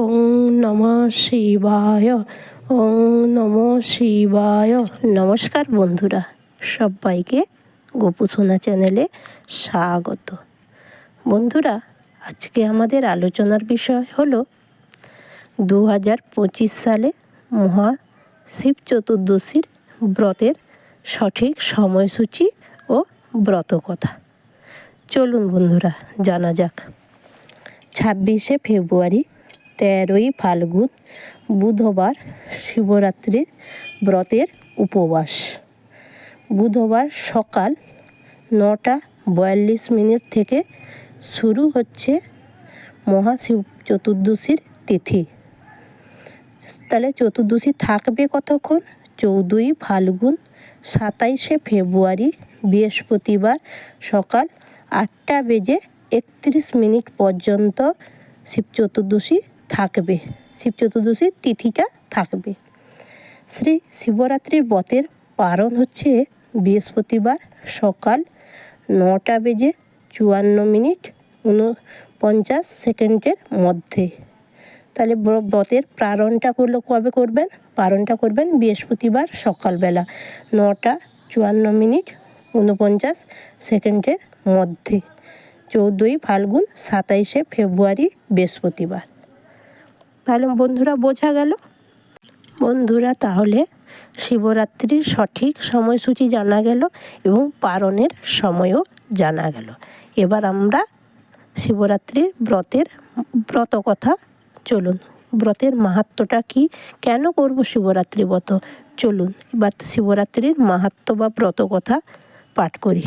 ওং নম শিবায়, ওং নম শিবায়। নমস্কার বন্ধুরা, সবাইকে গোপু সোনা চ্যানেলে স্বাগত। বন্ধুরা, আজকে আমাদের আলোচনার বিষয় হলো দু হাজার পঁচিশ সালে মহা শিব চতুর্দশীর ব্রতের সঠিক সময়সূচি ও ব্রত কথা। চলুন বন্ধুরা, জানা যাক। ছাব্বিশে ফেব্রুয়ারি তেরোই ফাল্গুন, বুধবার শিবরাত্রির ব্রতের উপবাস। বুধবার সকাল নটা বয়াল্লিশ মিনিট থেকে শুরু হচ্ছে মহাশিব চতুর্দশীর তিথি। তাহলে চতুর্দশী থাকবে কতক্ষণ? চৌদ্দই ফাল্গুন, সাতাইশে ফেব্রুয়ারি, বৃহস্পতিবার সকাল আটটা বেজে একত্রিশ মিনিট পর্যন্ত শিব চতুর্দশী থাকবে। শিব চতুর্দশীর তিথিটা থাকবে। শ্রী শিবরাত্রির ব্রতের পারণ হচ্ছে বৃহস্পতিবার সকাল নটা বেজে চুয়ান্ন মিনিট উনপঞ্চাশ সেকেন্ডের মধ্যে। তাহলে ব্রতের প্রারণটা করলে কবে করবেন? পারণটা করবেন বৃহস্পতিবার সকালবেলা নটা চুয়ান্ন মিনিট উনপঞ্চাশ সেকেন্ডের মধ্যে। চৌদ্দই ফাল্গুন সাতাইশে ফেব্রুয়ারি বৃহস্পতিবার। তাহলে বন্ধুরা বোঝা গেল? বন্ধুরা, তাহলে শিবরাত্রির সঠিক সময়সূচি জানা গেল এবং পারণের সময়ও জানা গেল। এবার আমরা শিবরাত্রির ব্রতের ব্রত কথা চলুন। ব্রতের মাহাত্মটা কি? কেন করব শিবরাত্রি ব্রত? চলুন, এবার শিবরাত্রির মাহাত্ম বা ব্রত কথা পাঠ করি।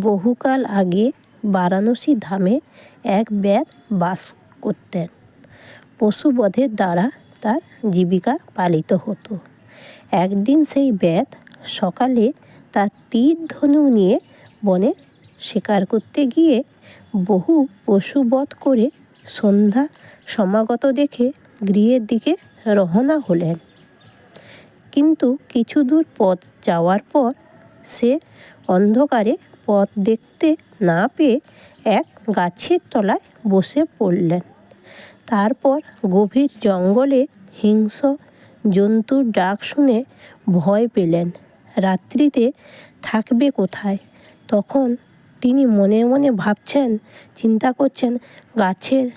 বহুকাল আগে বারাণসী ধামে এক ব্যাদ বাস করতেন। পশুবধের দ্বারা তার জীবিকা পালিত হতো। একদিন সেই ব্যাদ সকালে তার তীর ধনু নিয়ে বনে শিকার করতে গিয়ে বহু পশুবধ করে সন্ধ্যা সমাগত দেখে গৃহের দিকে রওনা হলেন। কিন্তু কিছু দূর পথ যাওয়ার পর সে অন্ধকারে পথ দেখতে না পেয়ে এক গাছের তলায় বসে পড়লেন। তারপর গভীর জঙ্গলে হিংস্র জন্তুর ডাক শুনে ভয় পেলেন। রাত্রিতে থাকবে কোথায়? তখন তিনি মনে মনে ভাবছেন, চিন্তা করছেন, গাছের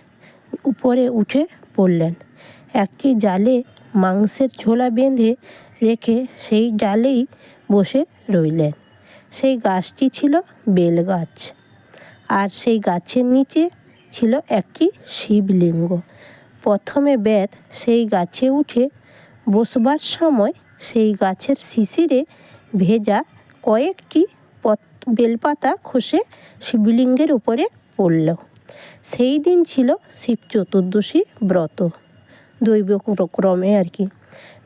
উপরে উঠে পড়লেন। একটি জালে মাংসের ঝোলা বেঁধে রেখে সেই ডালেই বসে রইলেন। সেই গাছটি ছিল বেল গাছ। আর সেই গাছের নিচে ছিল একটি শিবলিঙ্গ। প্রথমে বেদ সেই গাছে উঠে বসবার সময় সেই গাছের শিশিরে ভেজা কয়েকটি বেলপাতা খসে শিবলিঙ্গের উপরে পড়ল। সেই দিন ছিল শিব চতুর্দশী ব্রত, দৈব ক্রমে আর কি।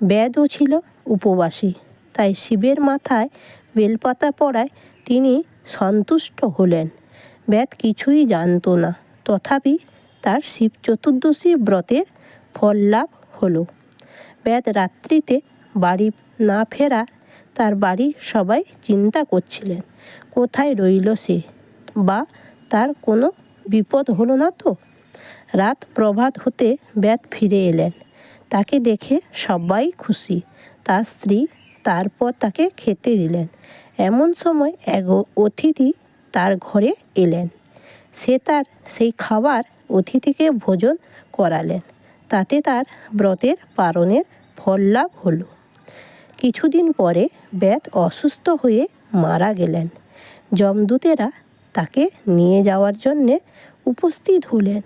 বেদও ছিল উপবাসী, তাই শিবের মাথায় বেলপাতা পড়ায় তিনি সন্তুষ্ট হলেন। বেদ কিছুই জানত না। তথাপি তার শিব চতুর্দশী ব্রতের ফল লাভ হলো। বেদ রাত্রিতে বাড়ি না ফেরা তার বাড়ির সবাই চিন্তা করছিলেন, কোথায় রইল সে বা তার কোনো বিপদ হলো না তো? রাত প্রভাত হতে ব্যাত ফিরে এলেন, তাকে দেখে সবাই খুশি। তার স্ত্রী তারপর তাকে খেতে দিলেন। এমন সময় এক অতিথি তার ঘরে এলেন। সে তার সেই খাবার অতিথিকে ভোজন করালেন। তাতে তার ব্রতের পারণের ফল লাভ হলো। কিছুদিন পরে ব্যাত অসুস্থ হয়ে মারা গেলেন। যমদূতেরা তাকে নিয়ে যাওয়ার জন্যে উপস্থিত হলেন।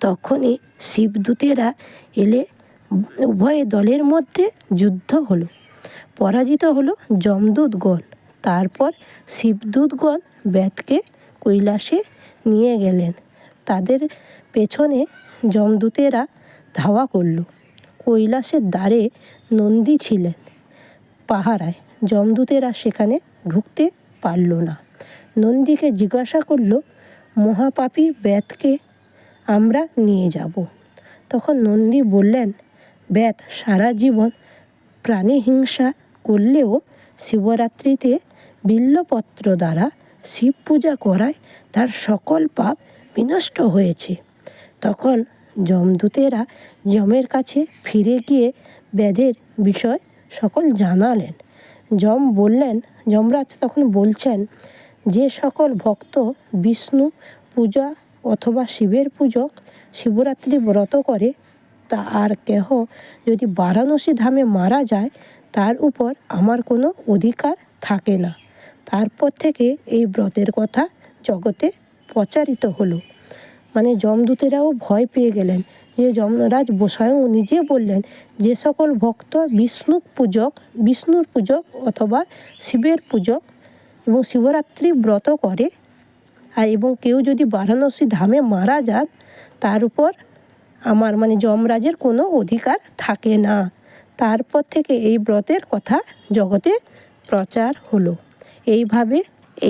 তখনই শিবদূতেরা এলে উভয় দলের মধ্যে যুদ্ধ হলো। পরাজিত হলো যমদূতগণ। তারপর শিবদূতগণ ব্যাতকে কৈলাসে নিয়ে গেলেন। তাদের পেছনে যমদূতেরা ধাওয়া করল। কৈলাসের দ্বারে নন্দী ছিলেন। পাহারায় যমদূতেরা সেখানে ঢুকতে পারল না। নন্দীকে জিজ্ঞাসা করল, মহাপাপী ব্যাতকে আমরা নিয়ে যাব? তখন নন্দী বললেন, ব্যাত সারা জীবন প্রাণী হিংসা করলেও শিবরাত্রিতে বিল্লপত্র দ্বারা শিব পূজা করায় তার সকল পাপ বিনষ্ট হয়েছে। তখন যমদূতেরা যমের কাছে ফিরে গিয়ে ব্যাধের বিষয় সকল জানালেন। যম বললেন, যমরাজ তখন বলছেন, যে সকল ভক্ত বিষ্ণু পূজা অথবা শিবের পূজক শিবরাত্রি ব্রত করে, তা আর কেহ যদি বারাণসী ধামে মারা যায়, তার উপর আমার কোনো অধিকার থাকে না। তারপর থেকে এই ব্রতের কথা জগতে প্রচারিত হলো। মানে যমদূতেরাও ভয় পেয়ে গেলেন। যে যমরাজ স্বয়ং নিজে বললেন যে সকল ভক্ত বিষ্ণু পূজক, বিষ্ণুর পূজক অথবা শিবের পূজক এবং শিবরাত্রি ব্রত করে। আর এবং কেউ যদি বারাণসী ধামে মারা যান, তার উপর আমার মানে যমরাজের কোনো অধিকার থাকে না। তারপর থেকে এই ব্রতের কথা জগতে প্রচার হলো। এইভাবে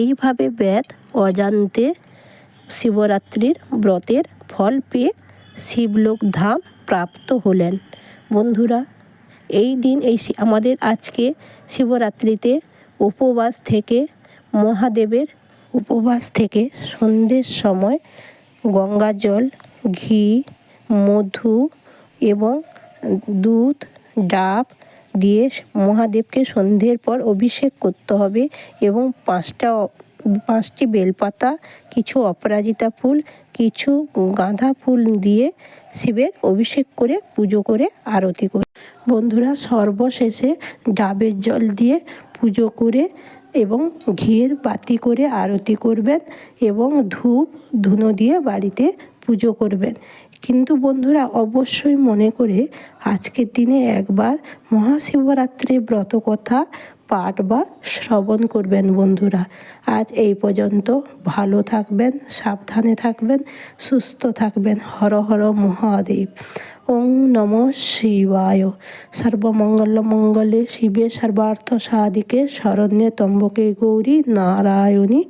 এইভাবে বেদ অজান্তে শিবরাত্রির ব্রতের ফল পেয়ে শিবলোক ধাম প্রাপ্ত হলেন। বন্ধুরা, এই দিন এই আমাদের আজকে শিবরাত্রিতে উপবাস থেকে, মহাদেবের উপবাস থেকে সন্ধ্যের সময় গঙ্গা জল ঘি, মধু এবং দুধ, ডাব দিয়ে মহাদেবকে সন্ধ্যের পর অভিষেক করতে হবে এবং পাঁচটা পাঁচটি বেলপাতা, কিছু অপরাজিতা ফুল, কিছু গাঁদা ফুল দিয়ে শিবের অভিষেক করে পুজো করে আরতি করে, বন্ধুরা সর্বশেষে ডাবের জল দিয়ে পুজো করে এবং ঘিয়ের বাতি করে আরতি করবেন এবং ধূপ ধুনো দিয়ে বাড়িতে পুজো করবেন। কিন্তু বন্ধুরা, অবশ্যই মনে করে আজকের দিনে একবার মহাশিবরাত্রির ব্রত কথা পাঠ বা শ্রবণ করবেন বন্ধুরা। আজ এই পর্যন্ত ভালো থাকবেন, সাবধানে থাকবেন, সুস্থ থাকবেন। হর হর মহাদেব। ওং নম শিবায়। সর্বমঙ্গল মঙ্গলে শিবে সর্বার্থ সাদিকে শরণ্যে তম্বকে গৌরী, নারায়ণী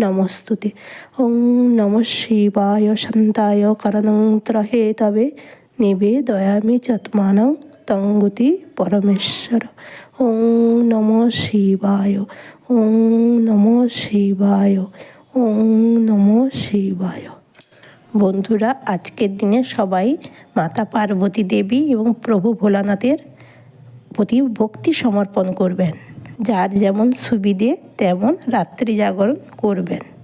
নমস্তুতে। ওং নম শিবায় শান্তায় করণং ত্রহে তবে নিবেদয়ামি চত্মানং তঙ্গুতি পরমেশ্বর। ওং নম শিবায়, ওং নম শিবায়, ওং নম শিবায়। বন্ধুরা, আজকের দিনে সবাই মাতা পার্বতী দেবী এবং প্রভু ভোলানাথের প্রতি ভক্তি সমর্পণ করবেন। যার যেমন সুবিধে তেমন রাত্রি জাগরণ করবেন।